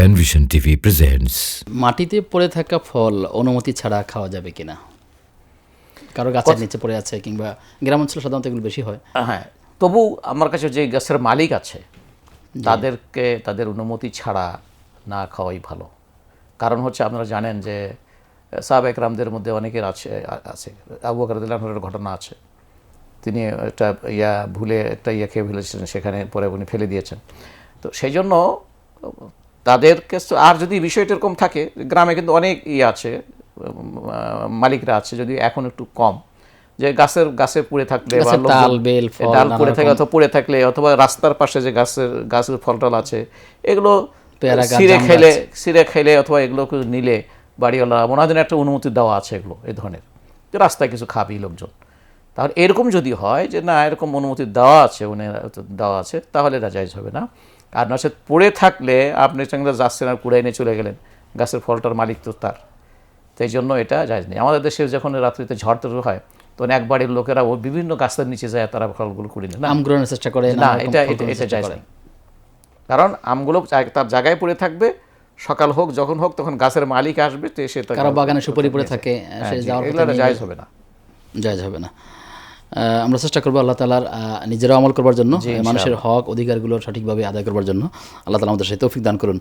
Panvision TV presents মাটিতে পড়ে থাকা ফল অনুমতি ছাড়া খাওয়া যাবে কিনা? কারও গাছের নিচে পড়ে আছে কিংবা গ্রাম অঞ্চলে সাধারণত এগুলো বেশি হয়। হ্যাঁ তবু আমার কাছে যে গাছের মালিক আছে তাদেরকে তাদের অনুমতি ছাড়া না খাওয়াই ভালো। কারণ হচ্ছে আপনারা জানেন যে সাহাব একরামদের মধ্যে অনেকের আছে আছে। আবু বকরদুল্লাহর ঘটনা আছে। তিনি একটা ইয়া ভুলে একটা ইয়া খেয়ে ফেলেছিলেন সেখানে পরে উনি ফেলে দিয়েছেন। তো সেই জন্য তাদেরকে আর যদি বিষয়টা এরকম থাকে গ্রামে কিন্তু অনেক ইয়ে আছে মালিকরা আছে যদি এখন একটু কম। যে গাছের গাছে পড়ে থাকলে বা ডাল, পড়ে থাকে অথবা পড়ে থাকলে অথবা রাস্তার পাশে যে গাছের গাছের ফল টল আছে এগুলো সিরে খেলে সিরে খেলে অথবা এগুলো নিলে বাড়িওয়ালা ওনাদের একটা অনুমতি দেওয়া আছে এগুলো এ ধরনের। যে রাস্তায় কিছু খাবি লোকজন। তাহলে এরকম যদি হয় যে না এরকম অনুমতি দেওয়া আছে উনি দেওয়া আছে তাহলে এটা জায়জ হবে না। আর নচেত পড়ে থাকলে আপনি সঙ্গে যাচ্ছেন আর কুড়ে এনে চলে গেলেন। গাছের ফলটার মালিক তো তার। তো এই জন্য এটা জায়জ নেই। আমাদের দেশে যখন রাত্রিতে ঝড় তড় হয় তখন এক বাড়ির লোকেরা ও বিভিন্ন গাছের নিচে যায় তারা ফলগুলো কুড়ি নেয় না? আম গ্রহণের চেষ্টা করে না এটা এটা এটা করে। নেই। কারণ আমগুলো তার জায়গায় পড়ে থাকবে সকাল হোক যখন হোক তখন গাছের মালিক আসবে তো সে কারও বাগানে সুপারি পড়ে থাকে হ্যাঁ, সে যাওয়ার জায়জ হবে না। জায়জ হবে না। আমরা চেষ্টা করব আল্লাহ তালার নিজেরাও আমল করবার জন্য মানুষের হক অধিকারগুলো সঠিকভাবে আদায় করবার জন্য। আল্লাহ তালা আমাদের সেই তৌফিক দান করুন।